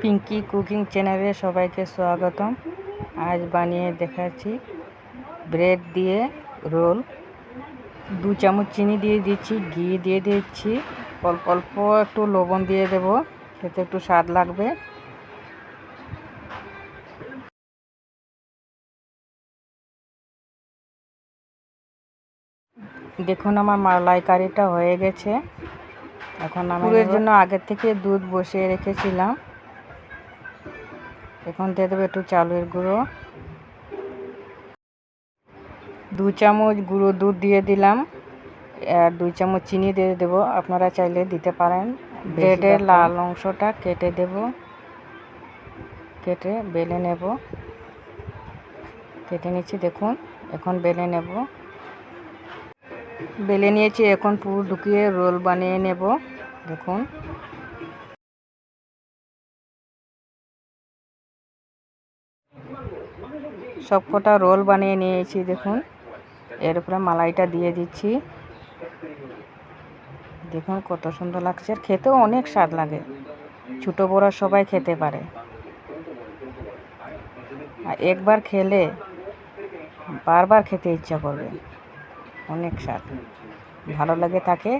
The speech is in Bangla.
পিঙ্কি কুকিং চ্যানেলে সবাইকে স্বাগতম। আজ বানিয়ে দেখাচ্ছি ব্রেড দিয়ে রোল। দু চামচ চিনি দিয়ে দিচ্ছি ঘি দিয়ে দিচ্ছি। অল্প অল্প একটু লবণ দিয়ে দেব খেতে একটু স্বাদ লাগবে। দেখুন আমার মালাইকারিটা হয়ে গেছে। এখন আমি পুরের জন্য আগের থেকে দুধ বসিয়ে রেখেছিলাম। এখন দিয়ে দেবো একটু চালের গুঁড়ো। দু চামচ গুঁড়ো দুধ দিয়ে দিলাম। আর দুই চামচ চিনি দিয়ে দেবো। আপনারা চাইলে দিতে পারেন। ব্রেডের লাল অংশটা কেটে দেব। কেটে বেলে নেব। কেটে নিচ্ছি দেখুন। এখন বেলে নেব। বেলে নিয়েছি এখন পুরো ঢুকিয়ে রোল বানিয়ে নেব। দেখুন। সব কটা রোল বানিয়ে নিয়েছি, দেখুন। এর উপরে মালাইটা দিয়ে দিচ্ছি। দেখুন কত সুন্দর লাগছে। আর খেতেও অনেক স্বাদ লাগে। ছোটো বড় সবাই খেতে পারে। আর একবার খেলে বারবার খেতে ইচ্ছা করবে। অনেক স্বাদ। ভালো লাগে তাকে।